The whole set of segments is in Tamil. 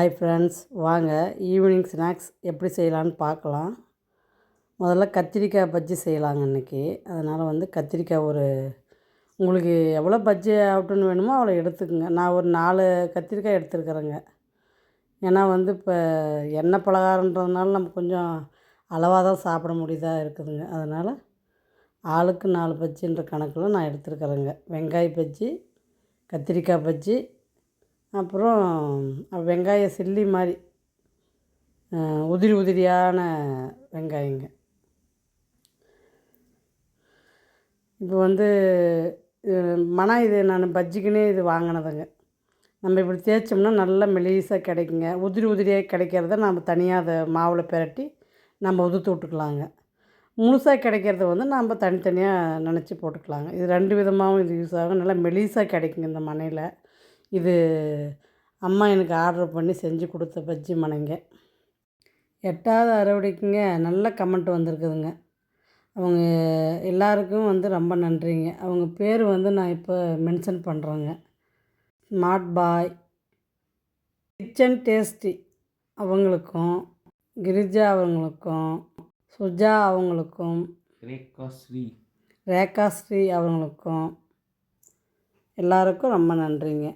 ஹாய் ஃப்ரெண்ட்ஸ் வாங்க. ஈவினிங் ஸ்நாக்ஸ் எப்படி செய்யலான்னு பார்க்கலாம். முதல்ல கத்திரிக்காய் பஜ்ஜி செய்யலாங்க இன்றைக்கி அதனால் வந்து கத்திரிக்காய் ஒரு உங்களுக்கு எவ்வளோ பஜ்ஜி அவுட்டுன்னு வேணுமோ அவ்வளோ எடுத்துக்கோங்க. நான் ஒரு நாலு கத்திரிக்காய் எடுத்துருக்குறேங்க. ஏன்னா வந்து இப்போ எண்ணெய் பலகாரன்றதுனால நம்ம கொஞ்சம் அளவாக தான் சாப்பிட முடியுதா இருக்குதுங்க. அதனால் ஆளுக்கு நாலு பஜ்ஜின்ற கணக்கில் நான் எடுத்துருக்குறேங்க. வெங்காய பஜ்ஜி கத்திரிக்காய் பஜ்ஜி அப்புறம் வெங்காய சில்லி மாதிரி உதிரி உதிரியான வெங்காயங்க. இப்போ வந்து அஹ், மனம் இது நான் பஜ்ஜிக்குன்னே இது வாங்கினதுங்க. நம்ம இப்படி தேய்ச்சோம்னா நல்லா மெலிசாக கிடைக்குங்க. உதிரி உதிரியாக கிடைக்கிறத நம்ம தனியாக அதை மாவில் பிரட்டி நம்ம உதுத்து விட்டுக்கலாங்க. முழுசாக கிடைக்கிறத வந்து நம்ம தனித்தனியாக நினச்சி போட்டுக்கலாங்க. இது ரெண்டு விதமாகவும் இது யூஸ் ஆகும். நல்லா மெலிசாக கிடைக்குங்க இந்த மனையில். இது அம்மா எனக்கு ஆர்டர் பண்ணி செஞ்சு கொடுத்த பஜ்ஜி மனைங்க எட்டாவது அறுவடைக்குங்க நல்ல கமெண்ட் வந்திருக்குதுங்க. அவங்க எல்லாருக்கும் வந்து ரொம்ப நன்றிங்க. அவங்க பேர் வந்து நான் இப்போ மென்ஷன் பண்ணுறேங்க ஸ்மார்ட் பாய் கிச்சன் டேஸ்டி அவங்களுக்கும் கிரிஜா அவங்களுக்கும் சுஜா அவங்களுக்கும் ரேகா ஸ்ரீ ரேகா ஸ்ரீ அவங்களுக்கும் எல்லாருக்கும் ரொம்ப நன்றிங்க.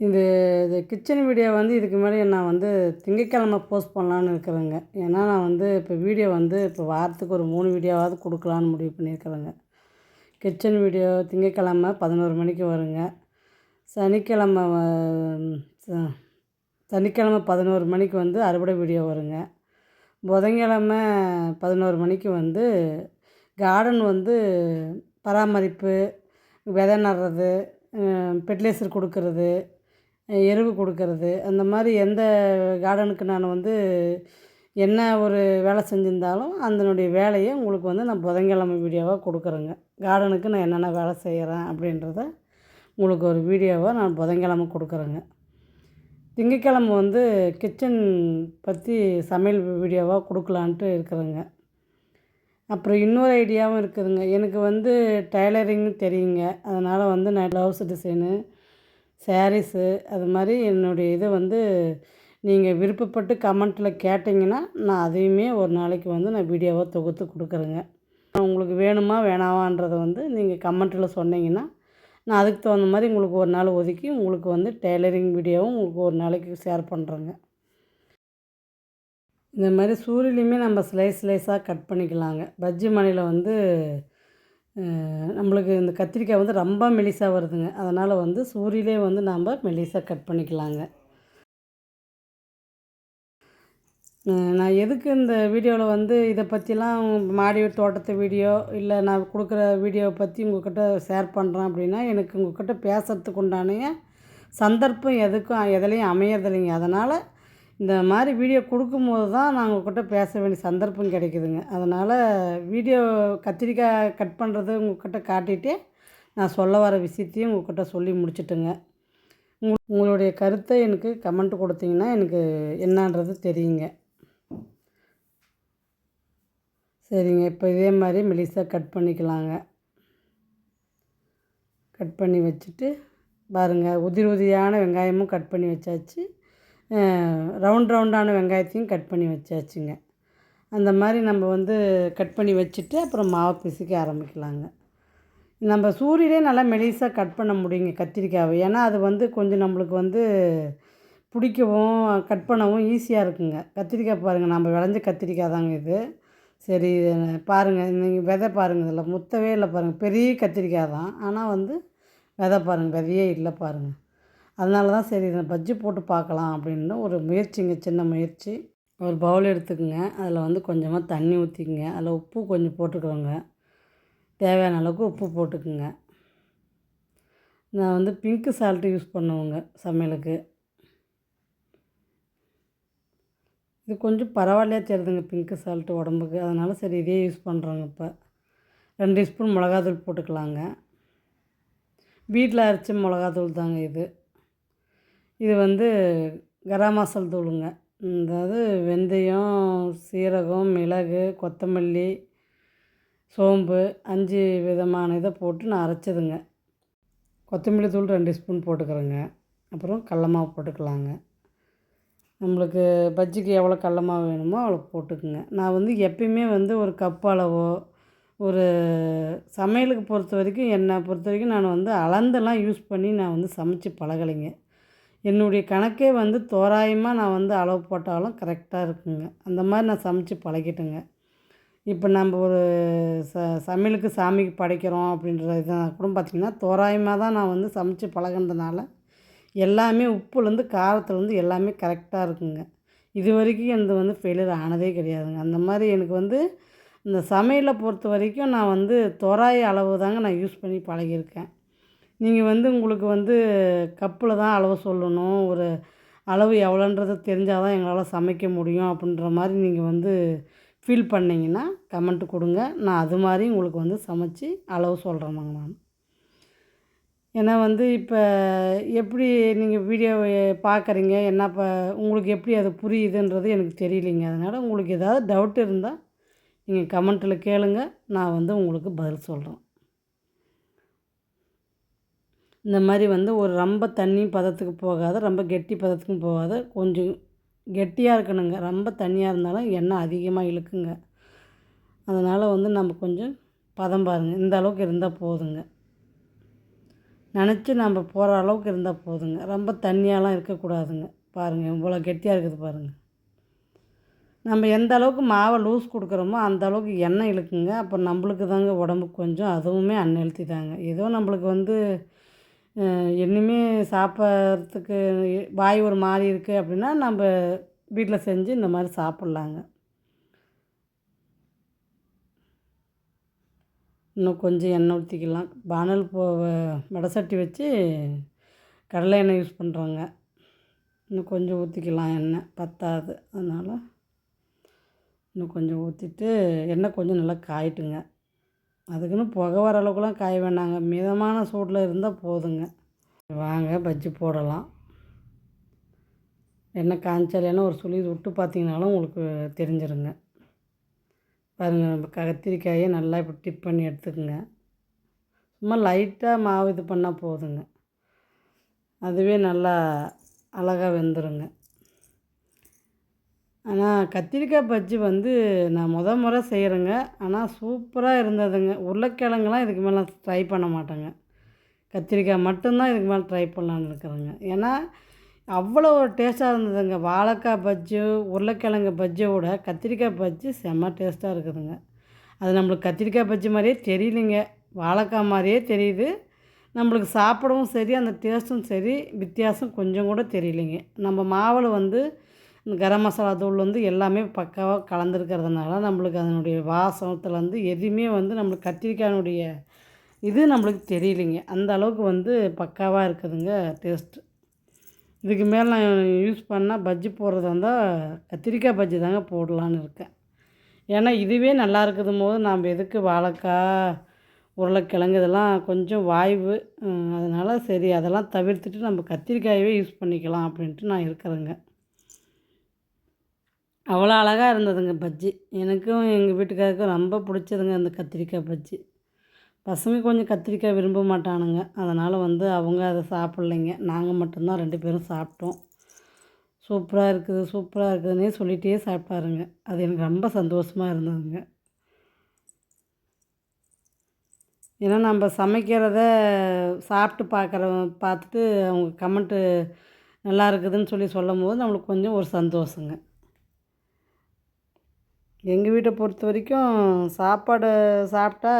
இது இது கிச்சன் வீடியோ வந்து இதுக்கு முன்னாடி நான் வந்து திங்கட்கிழமை போஸ்ட் பண்ணலான்னு இருக்கிறேங்க. ஏன்னா நான் வந்து இப்போ வீடியோ வந்து இப்போ வாரத்துக்கு ஒரு மூணு வீடியோவாவது கொடுக்கலான்னு முடிவு பண்ணியிருக்கிறேங்க. கிச்சன் வீடியோ திங்கட்கிழமை பதினோரு மணிக்கு வருங்க. சனிக்கிழமை வ- ச- சனிக்கிழமை பதினோரு மணிக்கு வந்து அறுவடை வீடியோ வருங்க. புதன்கிழமை பதினோரு மணிக்கு வந்து கார்டன் வந்து பராமரிப்பு விதை நடுறது ஃபெர்டிலைசர் கொடுக்கறது எருவு கொடுக்கறது. அந்த மாதிரி எந்த கார்டனுக்கு நான் வந்து என்ன ஒரு வேலை செஞ்சிருந்தாலும் அதனுடைய வேலையை உங்களுக்கு வந்து நான் புதன்கிழமை வீடியோவாக கொடுக்குறேங்க. கார்டனுக்கு நான் என்னென்ன வேலை செய்கிறேன் அப்படின்றத உங்களுக்கு ஒரு வீடியோவாக நான் புதன்கிழமை கொடுக்குறேங்க. திங்கக்கிழமை வந்து கிச்சன் பற்றி சமையல் வீடியோவாக கொடுக்கலான்ட்டு இருக்கிறேங்க. அப்புறம் இன்னொரு ஐடியாவும் இருக்குதுங்க. எனக்கு வந்து டைலரிங் தெரியுங்க. அதனால் வந்து நான் ப்ளவுஸ் டிசைனு சாரீஸு அது மாதிரி என்னுடைய இதை வந்து நீங்கள் விருப்பப்பட்டு கமெண்ட்டில் கேட்டிங்கன்னா நான் அதையுமே ஒரு நாளைக்கு வந்து நான் வீடியோவாக தொகுத்து கொடுக்குறேங்க. உங்களுக்கு வேணுமா வேணாவான்றதை வந்து நீங்கள் கமெண்ட்டில் சொன்னீங்கன்னா நான் அதுக்கு தகுந்த மாதிரி உங்களுக்கு ஒரு நாள் ஒதுக்கி உங்களுக்கு வந்து டெய்லரிங் வீடியோவும் உங்களுக்கு ஒரு நாளைக்கு ஷேர் பண்ணுறேங்க இந்த மாதிரி சூரியலையுமே நம்ம ஸ்லைஸ் ஸ்லைஸாக கட் பண்ணிக்கலாங்க. பஜ்ஜி மணியில் வந்து நம்மளுக்கு இந்த கத்திரிக்காய் வந்து ரொம்ப மெலிசாக வருதுங்க. அதனால் வந்து சூரியிலே வந்து நாம் மெலிசாக கட் பண்ணிக்கலாங்க. நான் எதுக்கு இந்த வீடியோவில் வந்து இதை பற்றிலாம் மாடி தோட்டத்து வீடியோ இல்லை நான் கொடுக்குற வீடியோவை பற்றி உங்கள்கிட்ட ஷேர் பண்ணுறேன் அப்படின்னா எனக்கு உங்கள்கிட்ட பேசுகிறதுக்கு உண்டான சந்தர்ப்பம் எதுக்கும் எதுலேயும் அமையறதில்லைங்க. அதனால் இந்த மாதிரி வீடியோ கொடுக்கும்போது தான் நான் உங்கள்கிட்ட பேச வேண்டிய சந்தர்ப்பம் கிடைக்குதுங்க. அதனால் வீடியோ கத்திரிக்காய் கட் பண்ணுறது உங்கள்கிட்ட காட்டிகிட்டே நான் சொல்ல வர விஷயத்தையும் உங்கள்கிட்ட சொல்லி முடிச்சுட்டுங்க. உங்களுடைய கருத்தை எனக்கு கமெண்ட் கொடுத்தீங்கன்னா எனக்கு என்னன்றது தெரியுங்க. சரிங்க இப்போ இதே மாதிரி மெலிசாக கட் பண்ணிக்கலாங்க. கட் பண்ணி வச்சுட்டு பாருங்கள் உதிர் உதிரியான வெங்காயமும் கட் பண்ணி வச்சாச்சு. ரவுண்ட் ரவுண்டான வெங்காயத்தையும் கட் பண்ணி வச்சாச்சுங்க. அந்த மாதிரி நம்ம வந்து கட் பண்ணி வச்சுட்டு அப்புறம் மாவு பிசிக்க ஆரம்பிக்கலாங்க. நம்ம சூரியலே நல்லா மெலிசாக கட் பண்ண முடியுங்க கத்திரிக்காவை. ஏன்னா அது வந்து கொஞ்சம் நம்மளுக்கு வந்து பிடிக்கவும் கட் பண்ணவும் ஈஸியாக இருக்குங்க. கத்திரிக்காய் பாருங்கள் நம்ம விளைஞ்ச கத்திரிக்காய் தாங்க இது. சரி பாருங்கள் நீங்கள் விதை பாருங்கள் இதில் முத்தவே இல்லை பாருங்கள் பெரிய கத்திரிக்காய் தான். ஆனால் வந்து விதை பாருங்கள் விதையே இல்லை பாருங்கள் அதனால தான் சரி இதை பஜ்ஜி போட்டு பார்க்கலாம் அப்படின்னு ஒரு முயற்சிங்க சின்ன முயற்சி. ஒரு பவுல் எடுத்துக்கோங்க. அதில் வந்து கொஞ்சமாக தண்ணி ஊற்றிக்கங்க. அதில் உப்பு கொஞ்சம் போட்டுக்கோங்க. தேவையான அளவுக்கு உப்பு போட்டுக்குங்க. நான் வந்து பிங்க்கு சால்ட்டு யூஸ் பண்ணுவேங்க சமையலுக்கு. இது கொஞ்சம் பரவாயில்லையா தெரியுதுங்க பிங்க்கு சால்ட்டு உடம்புக்கு? அதனால் சரி இதே யூஸ் பண்ணுறோங்க இப்போ. ரெண்டு ஸ்பூன் மிளகாத்தூள் போட்டுக்கலாங்க. வீட்டில் அரைச்ச மிளகாத்தூள் தாங்க இது. இது வந்து கரம் மசால் தூளுங்க. அதாவது வெந்தயம் சீரகம் மிளகு கொத்தமல்லி சோம்பு அஞ்சு விதமான இதை போட்டு நான் அரைச்சதுங்க. கொத்தமல்லி தூள் ரெண்டு ஸ்பூன் போட்டுக்கிறேங்க. அப்புறம் கடல மாவு போட்டுக்கலாங்க. நம்மளுக்கு பஜ்ஜிக்கு எவ்வளோ கடல மாவு வேணுமோ அவ்வளோ போட்டுக்குங்க. நான் வந்து எப்பயுமே வந்து ஒரு கப் அளவோ ஒரு சமையலுக்கு பொறுத்த வரைக்கும் என்னை பொறுத்த வரைக்கும் நான் வந்து அளந்தெல்லாம் யூஸ் பண்ணி நான் வந்து சமைச்சு பழகலைங்க. என்னுடைய கணக்கே வந்து தோராயமாக நான் வந்து அளவு போட்டாலும் கரெக்டாக இருக்குங்க. அந்த மாதிரி நான் சமைச்சு பழகிட்டேங்க. இப்போ நம்ம ஒரு ச சமையலுக்கு சாமிக்கு படைக்கிறோம் அப்படின்ற இதான் கூட பார்த்திங்கன்னா தோராயமாக தான் நான் வந்து சமைச்சு பழகுனதுனால எல்லாமே உப்புலேருந்து காரத்துலேருந்து எல்லாமே கரெக்டாக இருக்குங்க. இது வரைக்கும் எனது வந்து ஃபெயிலியர் ஆனதே கிடையாதுங்க. அந்த மாதிரி எனக்கு வந்து இந்த சமையலை பொறுத்த வரைக்கும் நான் வந்து தோராய அளவு தாங்க நான் யூஸ் பண்ணி பழகியிருக்கேன். நீங்கள் வந்து உங்களுக்கு வந்து கப்பில் தான் அளவு சொல்லணும். ஒரு அளவு எவ்வளோன்றது தெரிஞ்சால் தான் எங்களால் சமைக்க முடியும் அப்படின்ற மாதிரி நீங்கள் வந்து ஃபீல் பண்ணிங்கன்னா கமெண்ட் கொடுங்க. நான் அது மாதிரி உங்களுக்கு வந்து சமைச்சு அளவு சொல்கிறேன் நான். ஏன்னா வந்து இப்போ எப்படி நீங்கள் வீடியோ பார்க்குறீங்க என்ன ப உங்களுக்கு எப்படி அது புரியுதுன்றது எனக்கு தெரியலைங்க. அதனால் உங்களுக்கு ஏதாவது டவுட் இருந்தால் நீங்கள் கமெண்ட்டில் கேளுங்க. நான் வந்து உங்களுக்கு பதில் சொல்கிறேன் இந்த மாதிரி வந்து ஒரு ரொம்ப தண்ணி பதத்துக்கு போகாத ரொம்ப கெட்டி பதத்துக்கும் போகாத. கொஞ்சம் கெட்டியாக இருக்கணுங்க. ரொம்ப தண்ணியாக இருந்தாலும் எண்ணெய் அதிகமாக இழுக்குங்க. அதனால் வந்து நம்ம கொஞ்சம் பதம் பாருங்கள் இந்த அளவுக்கு இருந்தால் போதுங்க. நினச்சி நம்ம போகிற அளவுக்கு இருந்தால் போதுங்க. ரொம்ப தண்ணியாலாம் இருக்கக்கூடாதுங்க. பாருங்கள் இவ்வளோ கெட்டியாக இருக்குது பாருங்கள் நம்ம எந்த அளவுக்கு மாவை லூஸ் கொடுக்குறோமோ அந்த அளவுக்கு எண்ணெய் இழுக்குங்க. அப்போ நம்மளுக்கு தாங்க உடம்புக்கு கொஞ்சம் அதுவுமே அன்ஹெல்த்தி தாங்க. ஏதோ நம்மளுக்கு வந்து இன்னுமே சாப்பிட்றதுக்கு வாய் ஒரு மாதிரி இருக்குது அப்படின்னா நம்ம வீட்டில் செஞ்சு இந்த மாதிரி சாப்பிட்லாங்க. இன்னும் கொஞ்சம் எண்ணெய் ஊற்றிக்கலாம் பானல் போ வடசட்டி வச்சு கடலை எண்ணெய் யூஸ் பண்ணுறோங்க இன்னும் கொஞ்சம் ஊற்றிக்கலாம் எண்ணெய். பத்தாது. அதனால் இன்னும் கொஞ்சம் ஊற்றிட்டு எண்ணெய் கொஞ்சம் நல்லா காயட்டுங்க. அதுக்குன்னு புகை வர அளவுக்குலாம் காய வேணாங்க மிதமான சூடில் இருந்தால் போதுங்க. வாங்க பஜ்ஜி போடலாம். என்ன காய்ச்சலைன்னா ஒரு சுழி விட்டு பார்த்தீங்கனாலும் உங்களுக்கு தெரிஞ்சிருங்க. பாருங்கள் நம்ம கத்திரிக்காயை நல்லா இப்போ டிப் பண்ணி எடுத்துக்கோங்க. சும்மா லைட்டாக மாவு இது பண்ணால் போதுங்க. அதுவே நல்லா அழகாக வெந்துருங்க. ஆனால் கத்திரிக்காய் பஜ்ஜி வந்து நான் முத முறை செய்கிறேங்க ஆனால் சூப்பராக இருந்ததுங்க. உருளைக்கிழங்குலாம் இதுக்கு மேலே ட்ரை பண்ண மாட்டேங்க. கத்திரிக்காய் மட்டும்தான் இதுக்கு மேலே ட்ரை பண்ணலான்னு இருக்கிறேங்க. ஏன்னா அவ்வளோ ஒரு டேஸ்ட்டாக இருந்ததுங்க. வாழைக்காய் பஜ்ஜி உருளைக்கிழங்கு பஜ்ஜியை விட கத்திரிக்காய் பஜ்ஜி செம்ம டேஸ்ட்டாக இருக்குதுங்க. அது நம்மளுக்கு கத்திரிக்காய் பஜ்ஜி மாதிரியே தெரியலைங்க. வாழைக்காய் மாதிரியே தெரியுது. நம்மளுக்கு சாப்பிடவும் சரி அந்த டேஸ்ட்டும் சரி வித்தியாசம் கொஞ்சம் கூட தெரியலைங்க. நம்ம மாவில் வந்து இந்த கரம் மசாலா தூள் வந்து எல்லாமே பக்காவாக கலந்துருக்கிறதுனால நம்மளுக்கு அதனுடைய வாசத்துலேருந்து எதுவுமே வந்து நம்மளுக்கு கத்திரிக்காயினுடைய இது நம்மளுக்கு தெரியலைங்க. அந்த அளவுக்கு வந்து பக்காவாக இருக்குதுங்க டேஸ்ட்டு இதுக்கு மேலே நான் யூஸ் பண்ணால் பஜ்ஜி போடுறதா இருந்தால் கத்திரிக்காய் பஜ்ஜி தாங்க போடலான்னு இருக்கேன். ஏன்னா இதுவே நல்லா இருக்குதும் போது நாம் எதுக்கு வாழைக்காய் உருளைக்கிழங்கு இதெல்லாம் கொஞ்சம் வாய்வு அதனால் சரி அதெல்லாம் தவிர்த்துட்டு நம்ம கத்திரிக்காயவே யூஸ் பண்ணிக்கலாம் அப்படின்ட்டு நான் இருக்கிறேங்க. அவ்வளோ அழகாக இருந்ததுங்க பஜ்ஜி. எனக்கும் எங்கள் வீட்டுக்காருக்கும் ரொம்ப பிடிச்சதுங்க அந்த கத்திரிக்காய் பஜ்ஜி. பசங்க கொஞ்சம் கத்திரிக்காய் விரும்ப மாட்டானுங்க. அதனால் வந்து அவங்க அதை சாப்பிட்லைங்க. நாங்கள் மட்டும்தான் ரெண்டு பேரும் சாப்பிட்டோம். சூப்பராக இருக்குது சூப்பராக இருக்குதுன்னே சொல்லிகிட்டே சாப்பிட்டாருங்க. அது எனக்கு ரொம்ப சந்தோஷமாக இருந்ததுங்க. ஏன்னா நம்ம சமைக்கிறத சாப்பிட்டு பார்க்குற பார்த்துட்டு அவங்க கமெண்ட்டு நல்லா இருக்குதுன்னு சொல்லி சொல்லும் போது நம்மளுக்கு கொஞ்சம் ஒரு சந்தோஷங்க. எங்கள் வீட்டை பொறுத்த வரைக்கும் சாப்பாடு சாப்பிட்டா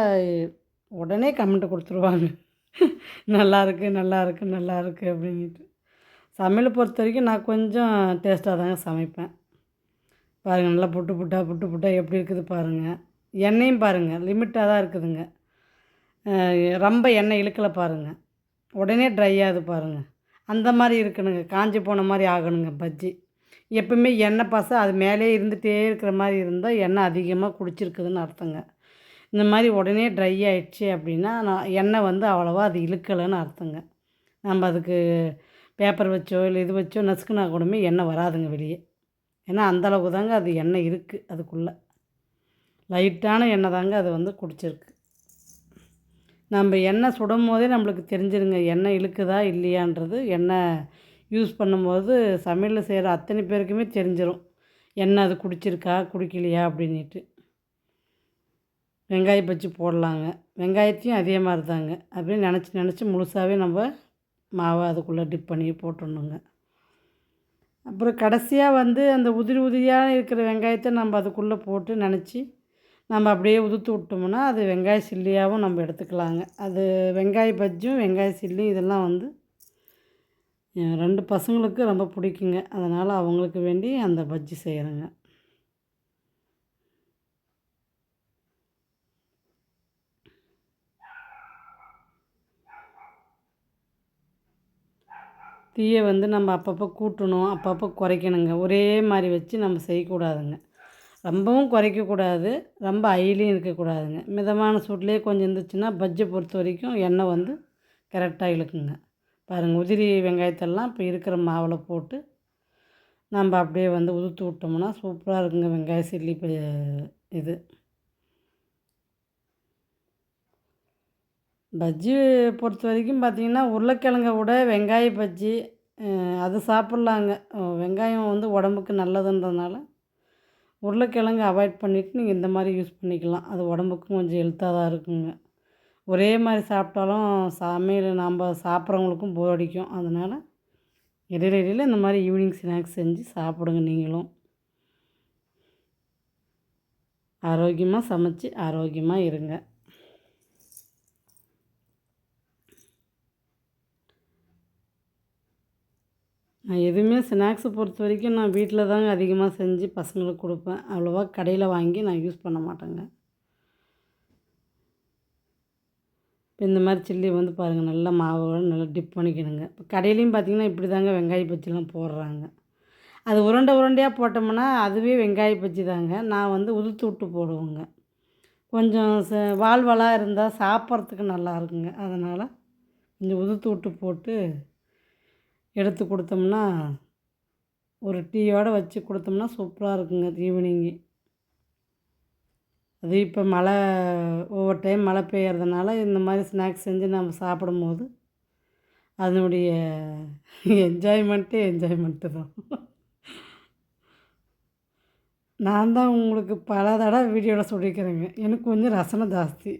உடனே கமெண்ட்டு கொடுத்துருவாங்க. நல்லா இருக்குது நல்லா இருக்குது நல்லா இருக்குது அப்படின்ட்டு சமையலை பொறுத்த வரைக்கும் நான் கொஞ்சம் டேஸ்ட்டாக தாங்க சமைப்பேன். பாருங்கள் நல்லா புட்டு புட்டா புட்டு புட்டா எப்படி இருக்குது பாருங்கள் எண்ணெயும் பாருங்கள் லிமிட்டாக தான் இருக்குதுங்க. ரொம்ப எண்ணெய் இழுக்கலை பாருங்கள் உடனே ட்ரை ஆகுது பாருங்கள் அந்த மாதிரி இருக்கணுங்க. காஞ்சி போன மாதிரி ஆகணுங்க பஜ்ஜி. எப்பவுமே எண்ணெய் பசை அது மேலே இருந்துகிட்டே இருக்கிற மாதிரி இருந்தால் எண்ணெய் அதிகமாக குடிச்சிருக்குதுன்னு அர்த்தங்க. இந்த மாதிரி உடனே ட்ரை ஆயிடுச்சு அப்படின்னா நான் எண்ணெய் வந்து அவ்வளோவா அது இழுக்கலைன்னு அர்த்தங்க. நம்ம அதுக்கு பேப்பர் வச்சோ இல்லை இது வச்சோ நசுக்குனா கூடமே எண்ணெய் வராதுங்க வெளியே. ஏன்னா அந்தளவுக்கு தாங்க அது எண்ணெய் இருக்குது அதுக்குள்ளே. லைட்டான எண்ணெய் தாங்க அது வந்து குடிச்சிருக்கு. நம்ம எண்ணெய் சுடும் போதே நம்மளுக்கு தெரிஞ்சிருங்க எண்ணெய் இழுக்குதா இல்லையான்றது எண்ணெய் யூஸ் பண்ணும்போது சமையலில் செய்கிற அத்தனை பேருக்குமே தெரிஞ்சிடும் என்ன அது குடிச்சிருக்கா குடிக்கலையா அப்படின்ட்டு வெங்காய பஜ்ஜி போடலாங்க. வெங்காயத்தையும் அதே மாதிரி தாங்க. அப்படின்னு நினச்சி நினச்சி முழுசாகவே நம்ம மாவை அதுக்குள்ளே டிப் பண்ணி போட்டுடணுங்க. அப்புறம் கடைசியாக வந்து அந்த உதிரி உதிரியாக இருக்கிற வெங்காயத்தை நம்ம அதுக்குள்ளே போட்டு நினச்சி நம்ம அப்படியே உதுத்து விட்டோம்னா அது வெங்காய சில்லியாகவும் நம்ம எடுத்துக்கலாங்க. அது வெங்காய பஜ்ஜும் வெங்காய சில்லி இதெல்லாம் வந்து என் ரெண்டு பசங்களுக்கு ரொம்ப பிடிக்குங்க. அதனால் அவங்களுக்கு வேண்டி அந்த பஜ்ஜி செய்கிறேங்க தீயை வந்து நம்ம அப்பப்போ கூட்டணும் அப்பப்போ குறைக்கணுங்க. ஒரே மாதிரி வச்சு நம்ம செய்யக்கூடாதுங்க. ரொம்பவும் குறைக்கக்கூடாது. ரொம்ப ஐலியும் இருக்கக்கூடாதுங்க. மிதமான சூட்லேயே கொஞ்சம் இருந்துச்சுன்னா பஜ்ஜை பொறுத்த வரைக்கும் எண்ணெய் வந்து கரெக்டாக இழுக்குங்க. பாருங்கள் உதிரி வெங்காயத்தெல்லாம் இப்போ இருக்கிற மாவில் போட்டு நம்ம அப்படியே வந்து உதுத்து விட்டோம்னா சூப்பராக இருக்குங்க வெங்காய சில்லி இது. பஜ்ஜி பொறுத்த வரைக்கும் பார்த்திங்கன்னா உருளைக்கிழங்கை விட வெங்காய பஜ்ஜி அது சாப்பிட்லாங்க. வெங்காயம் வந்து உடம்புக்கு நல்லதுன்றதுனால உருளைக்கிழங்கு அவாய்ட் பண்ணிவிட்டு நீங்கள் இந்த மாதிரி யூஸ் பண்ணிக்கலாம். அது உடம்புக்கும் கொஞ்சம் ஹெல்த்தாக தான் இருக்குங்க. ஒரே மாதிரி சாப்பிட்டாலும் சமையல் நம்ம சாப்பிட்றவங்களுக்கும் போர் அடிக்கும். அதனால் இடையில இடையில இந்த மாதிரி ஈவினிங் ஸ்நாக்ஸ் செஞ்சு சாப்பிடுங்க நீங்களும். ஆரோக்கியமாக சமைச்சு ஆரோக்கியமாக இருங்க. நான் எதுவுமே ஸ்நாக்ஸை பொறுத்த வரைக்கும் நான் வீட்டில் தாங்க அதிகமாக செஞ்சு பசங்களுக்கு கொடுப்பேன். அவ்வளோவா கடையில் வாங்கி நான் யூஸ் பண்ண மாட்டேங்க. இப்போ இந்த மாதிரி சில்லி வந்து பாருங்கள் நல்லா மாவோட நல்லா டிப் பண்ணிக்கணுங்க. இப்போ கடையிலையும் பார்த்திங்கன்னா இப்படி தாங்க வெங்காய பச்சிலாம் போடுறாங்க. அது உருண்டை உருண்டையாக போட்டோம்னா அதுவே வெங்காய பச்சி தாங்க. நான் வந்து உதுத்து விட்டு போடுவேங்க. கொஞ்சம் ச வாழ்வலாக இருந்தால் சாப்பிட்றதுக்கு நல்லா இருக்குங்க. அதனால் கொஞ்சம் உதுத்து விட்டு போட்டு எடுத்து கொடுத்தோம்னா ஒரு டீயோடு வச்சு கொடுத்தோம்னா சூப்பராக இருக்குங்க ஈவினிங்கு. அது இப்போ மழை ஒவ்வொரு டைம் மழை பெய்யறதுனால இந்த மாதிரி ஸ்நாக்ஸ் செஞ்சு நம்ம சாப்பிடும்போது அதனுடைய என்ஜாய்மெண்ட்டே என்ஜாய்மெண்ட்டு தான். நான் தான் உங்களுக்கு பல தடவை வீடியோவில் சொல்லிக்கிறேங்க. எனக்கு கொஞ்சம் ரசனை ஜாஸ்தி.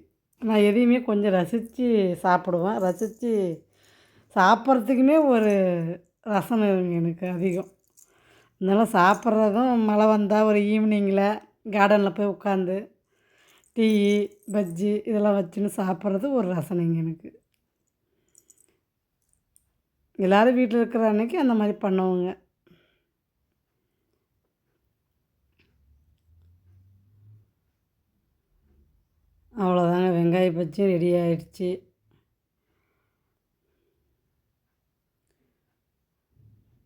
நான் எதையுமே கொஞ்சம் ரசித்து சாப்பிடுவேன். ரசித்து சாப்பிட்றதுக்குமே ஒரு ரசனை எனக்கு அதிகம். அதனால் சாப்பிட்றதும் மழை வந்தால் ஒரு ஈவினிங்கில் கார்டனில் போய் உட்காந்து டீ பஜ்ஜி இதெல்லாம் வச்சுன்னு சாப்பிட்றது ஒரு ரசனைங்க எனக்கு. எல்லோரும் வீட்டில் இருக்கிற அன்றைக்கி அந்த மாதிரி பண்ணுவோங்க. அவ்வளோதாங்க வெங்காய பஜ்ஜி ரெடி ஆயிடுச்சு.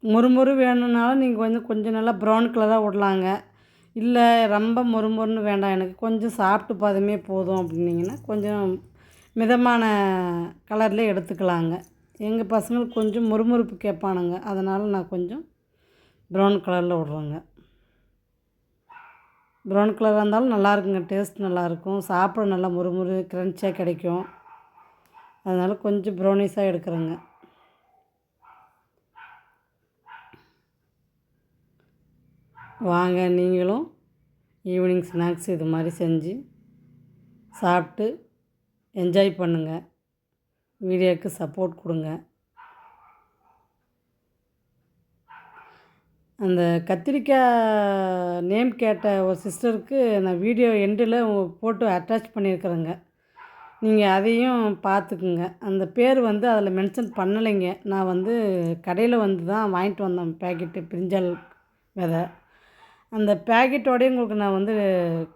முறுமுறு வேணும்னாலும் நீங்கள் கொஞ்சம் கொஞ்சம் நல்லா ப்ரௌன் கலராக விடலாங்க. இல்லை ரொம்ப முறுமுறுன்னு வேண்டாம். எனக்கு கொஞ்சம் சாப்பிட்டு பதமே போதும் அப்படின்னீங்கன்னா கொஞ்சம் மிதமான கலரில் எடுத்துக்கலாங்க. எங்கள் பசங்களுக்கு கொஞ்சம் முறுமுறுப்பு கேட்பானுங்க. அதனால் நான் கொஞ்சம் ப்ரௌன் கலரில் விட்றேங்க. ப்ரௌன் கலராக இருந்தாலும் நல்லாயிருக்குங்க டேஸ்ட் நல்லாயிருக்கும் சாப்பிட நல்லா முறுமுறு க்ரன்ச்சியாக கிடைக்கும். அதனால் கொஞ்சம் ப்ரௌனிஸாக எடுக்கிறேங்க. வாங்க நீங்களும் ஈவினிங் ஸ்நாக்ஸ் இது மாதிரி செஞ்சு சாப்பிட்டு என்ஜாய் பண்ணுங்கள் வீடியோவுக்கு சப்போர்ட் கொடுங்க. அந்த கத்திரிக்காய் நேம் கேட்ட ஒரு சிஸ்டருக்கு நான் வீடியோ எண்டில் போட்டு அட்டாச் பண்ணியிருக்கிறேங்க. நீங்கள் அதையும் பார்த்துக்குங்க. அந்த பேர் வந்து அதில் மென்ஷன் பண்ணலைங்க. நான் வந்து கடையில் வந்து தான் வாங்கிட்டு வந்தேன் பேக்கெட்டு பிரிஞ்சால் விதை. அந்த பேக்கெட்டோடய உங்களுக்கு நான் வந்து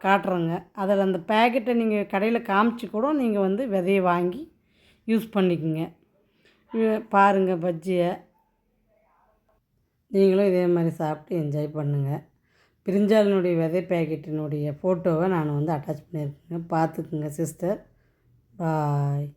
காட்டுறேங்க. அதில் அந்த பேக்கெட்டை நீங்கள் கடையில் காமிச்சு கூட நீங்கள் வந்து விதையை வாங்கி யூஸ் பண்ணிக்கோங்க. பாருங்கள் பஜ்ஜியை. நீங்களும் இதே மாதிரி சாப்பிட்டு என்ஜாய் பண்ணுங்கள் பிரிஞ்சாலினுடைய விதை பேக்கெட்டினுடைய ஃபோட்டோவை நான் வந்து அட்டாச் பண்ணியிருக்கேங்க. பார்த்துக்குங்க சிஸ்டர் பாய்